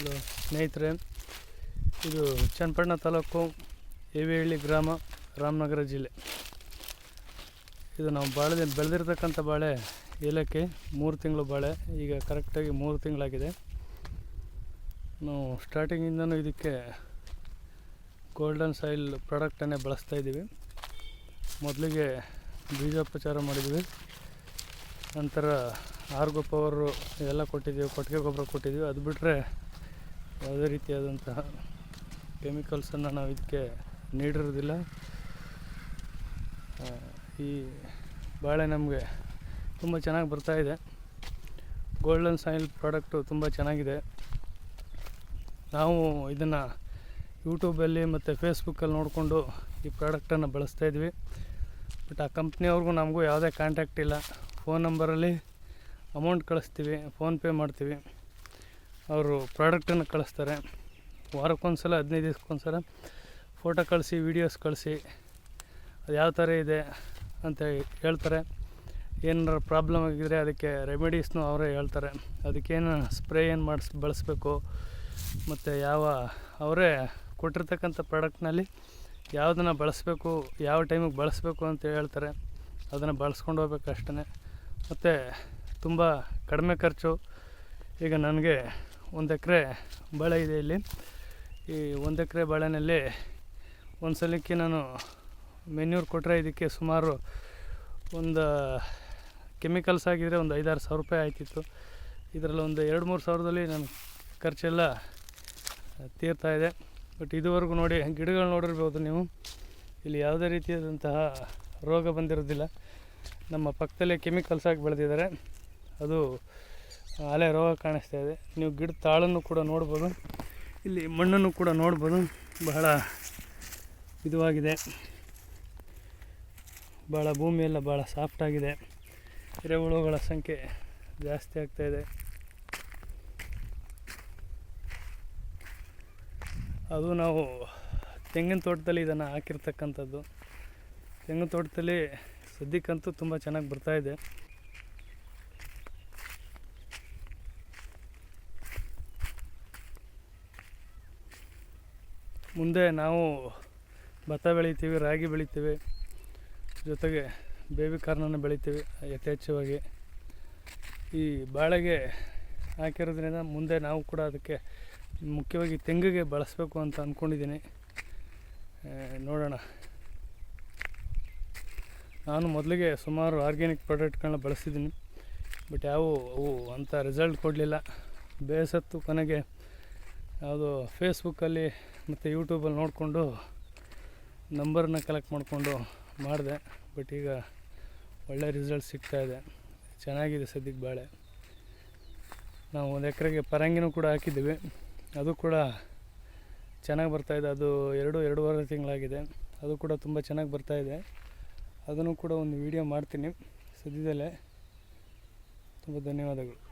ಇದು ಸ್ನೇಹಿತರೆ, ಇದು ಚನ್ನಪಟ್ಟಣ ತಾಲೂಕು ಹೇವಿಹಳ್ಳಿ ಗ್ರಾಮ, ರಾಮನಗರ ಜಿಲ್ಲೆ. ಇದು ನಾವು ಬಾಳೆ ಬೆಳೆದಿರ್ತಕ್ಕಂಥ ಬಾಳೆ, ಏಲಕ್ಕಿ, ಮೂರು ತಿಂಗಳು ಬಾಳೆ, ಈಗ ಕರೆಕ್ಟಾಗಿ ಮೂರು ತಿಂಗಳಾಗಿದೆ. ನಾವು ಸ್ಟಾರ್ಟಿಂಗಿಂದನೂ ಇದಕ್ಕೆ ಗೋಲ್ಡನ್ ಸಾಯಿಲ್ ಪ್ರಾಡಕ್ಟನ್ನೇ ಬಳಸ್ತಾ ಇದ್ದೀವಿ. ಮೊದಲಿಗೆ ಬೀಜೋಪಚಾರ ಮಾಡಿದ್ವಿ. ನಂತರ ಆರ್ಗೋ ಪವರು ಇದೆಲ್ಲ ಕೊಟ್ಟಿದ್ದೀವಿ, ಕೊಟ್ಟಿಗೆ ಗೊಬ್ಬರ ಕೊಟ್ಟಿದ್ದೀವಿ. ಅದು ಬಿಟ್ಟರೆ ಯಾವುದೇ ರೀತಿಯಾದಂತಹ ಕೆಮಿಕಲ್ಸನ್ನು ನಾವು ಇದಕ್ಕೆ ನೀಡಿರೋದಿಲ್ಲ ಈ ಬಾಳೆ ನಮಗೆ ತುಂಬ ಚೆನ್ನಾಗಿ ಬರ್ತಾಯಿದೆ ಗೋಲ್ಡನ್ ಸಾಯಿಲ್ ಪ್ರಾಡಕ್ಟು ತುಂಬ ಚೆನ್ನಾಗಿದೆ. ನಾವು ಇದನ್ನು ಯೂಟ್ಯೂಬಲ್ಲಿ ಮತ್ತು ಫೇಸ್ಬುಕ್ಕಲ್ಲಿ ನೋಡಿಕೊಂಡು ಈ ಪ್ರಾಡಕ್ಟನ್ನು ಬಳಸ್ತಾ ಇದ್ವಿ. ಬಟ್ ಆ ಕಂಪ್ನಿಯವ್ರಿಗೂ ನಮಗೂ ಯಾವುದೇ ಕಾಂಟ್ಯಾಕ್ಟ್ ಇಲ್ಲ. ಫೋನ್ ನಂಬರಲ್ಲಿ ಅಮೌಂಟ್ ಕಳಿಸ್ತೀವಿ ಫೋನ್ಪೇ ಮಾಡ್ತೀವಿ. ಅವರು ಪ್ರಾಡಕ್ಟನ್ನು ಕಳಿಸ್ತಾರೆ. ವಾರಕ್ಕೊಂದ್ಸಲ, ಹದಿನೈದು ದಿವ್ಸಕ್ಕೊಂದ್ಸಲ ಫೋಟೋ ಕಳಿಸಿ, ವೀಡಿಯೋಸ್ ಕಳಿಸಿ, ಅದು ಯಾವ ಥರ ಇದೆ ಅಂತ ಹೇಳ್ತಾರೆ. ಏನಾರ ಪ್ರಾಬ್ಲಮ್ ಆಗಿದ್ರೆ ಅದಕ್ಕೆ ರೆಮಿಡೀಸ್ನು ಅವರೇ ಹೇಳ್ತಾರೆ. ಅದಕ್ಕೇನು ಸ್ಪ್ರೇ ಏನು ಮಾಡಿಸ್, ಬಳಸಬೇಕು, ಮತ್ತು ಯಾವ, ಅವರೇ ಕೊಟ್ಟಿರ್ತಕ್ಕಂಥ ಪ್ರಾಡಕ್ಟ್ನಲ್ಲಿ ಯಾವುದನ್ನು ಬಳಸಬೇಕು, ಯಾವ ಟೈಮಿಗೆ ಬಳಸಬೇಕು ಅಂತ ಹೇಳ್ತಾರೆ. ಅದನ್ನು ಬಳಸ್ಕೊಂಡು ಹೋಗ್ಬೇಕು ಅಷ್ಟೇ. ಮತ್ತು ತುಂಬ ಕಡಿಮೆ ಖರ್ಚು. ಈಗ ನನಗೆ ಒಂದು ಎಕರೆ ಬಾಳೆ ಇದೆ ಇಲ್ಲಿ. ಈ ಒಂದು ಎಕರೆ ಬಾಳೆನಲ್ಲಿ ಒಂದು ಸಲಕ್ಕೆ ನಾನು ಮೆನ್ಯೂರ್ ಕೊಟ್ಟರೆ ಇದಕ್ಕೆ ಸುಮಾರು ಒಂದು ಕೆಮಿಕಲ್ಸ್ ಆಗಿದ್ದರೆ ಒಂದು ಐದಾರು ಸಾವಿರ ರೂಪಾಯಿ ಆಯ್ತಿತ್ತು. ಇದರಲ್ಲಿ ಒಂದು ಎರಡು ಮೂರು ಸಾವಿರದಲ್ಲಿ ನನ್ನ ಖರ್ಚೆಲ್ಲ ತೀರ್ತಾ ಇದೆ. ಬಟ್ ಇದುವರೆಗೂ ನೋಡಿ, ಗಿಡಗಳು ನೋಡಿರ್ಬೋದು ನೀವು. ಇಲ್ಲಿ ಯಾವುದೇ ರೀತಿಯಾದಂತಹ ರೋಗ ಬಂದಿರೋದಿಲ್ಲ. ನಮ್ಮ ಪಕ್ಕದಲ್ಲೇ ಕೆಮಿಕಲ್ಸ್ ಹಾಕಿ ಬೆಳೆದಿದ್ದಾರೆ. ಅದು ಅಲೆ ರೋಗ ಕಾಣಿಸ್ತಾ ಇದೆ. ನೀವು ಗಿಡ ತಾಳನ್ನು ಕೂಡ ನೋಡ್ಬೋದು. ಇಲ್ಲಿ ಮಣ್ಣನ್ನು ಕೂಡ ನೋಡ್ಬೋದು. ಬಹಳ ಇದುವಾಗಿದೆ. ಭಾಳ ಭೂಮಿಯೆಲ್ಲ ಭಾಳ ಸಾಫ್ಟಾಗಿದೆ ಎರೆಹುಳುಗಳ ಸಂಖ್ಯೆ ಜಾಸ್ತಿ ಆಗ್ತಾಯಿದೆ ಅದು ನಾವು ತೆಂಗಿನ ತೋಟದಲ್ಲಿ ಇದನ್ನು ಹಾಕಿರ್ತಕ್ಕಂಥದ್ದು. ತೆಂಗಿನ ತೋಟದಲ್ಲಿ ಸದ್ಯಕ್ಕಂತೂ ತುಂಬ ಚೆನ್ನಾಗಿ ಬರ್ತಾಯಿದೆ ಮುಂದೆ ನಾವು ಭತ್ತ ಬೆಳಿತೀವಿ, ರಾಗಿ ಬೆಳಿತೀವಿ, ಜೊತೆಗೆ ಬೇಬಿ ಕಾರ್ನನ್ನು ಬೆಳಿತೀವಿ ಯಥೇಚ್ಛವಾಗಿ. ಈ ಬಾಳೆಗೆ ಹಾಕಿರೋದ್ರಿಂದ ಮುಂದೆ ನಾವು ಕೂಡ ಅದಕ್ಕೆ ಮುಖ್ಯವಾಗಿ ತೆಂಗಿಗೆ ಬಳಸಬೇಕು ಅಂತ ಅಂದ್ಕೊಂಡಿದ್ದೀನಿ ನೋಡೋಣ. ನಾನು ಮೊದಲಿಗೆ ಸುಮಾರು ಆರ್ಗ್ಯಾನಿಕ್ ಪ್ರಾಡಕ್ಟ್ಗಳನ್ನ ಬಳಸಿದ್ದೀನಿ, ಬಟ್ ಯಾವ ಅವು ಅಂಥ ರಿಸಲ್ಟ್ ಕೊಡಲಿಲ್ಲ. ಬೇಸತ್ತು ಕೊನೆಗೆ ಯಾವುದು ಫೇಸ್ಬುಕ್ಕಲ್ಲಿ ಮತ್ತು ಯೂಟ್ಯೂಬಲ್ಲಿ ನೋಡಿಕೊಂಡು ನಂಬರನ್ನ ಕಲೆಕ್ಟ್ ಮಾಡಿಕೊಂಡು ಮಾಡಿದೆ. ಬಟ್ ಈಗ ಒಳ್ಳೆ ರಿಸಲ್ಟ್ ಸಿಗ್ತಾಯಿದೆ ಚೆನ್ನಾಗಿದೆ ಸದ್ಯಕ್ಕೆ ಬಾಳೆ. ನಾವು ಒಂದು ಎಕರೆಗೆ ಪರಂಗಿನೂ ಕೂಡ ಹಾಕಿದ್ದೀವಿ. ಅದು ಕೂಡ ಚೆನ್ನಾಗಿ ಬರ್ತಾಯಿದೆ ಅದು ಎರಡು, ಎರಡೂವರೆ ತಿಂಗಳಾಗಿದೆ. ಅದು ಕೂಡ ತುಂಬ ಚೆನ್ನಾಗಿ ಬರ್ತಾಯಿದೆ ಅದನ್ನು ಕೂಡ ಒಂದು ವಿಡಿಯೋ ಮಾಡ್ತೀನಿ ಸದ್ಯದಲ್ಲೇ. ತುಂಬ ಧನ್ಯವಾದಗಳು.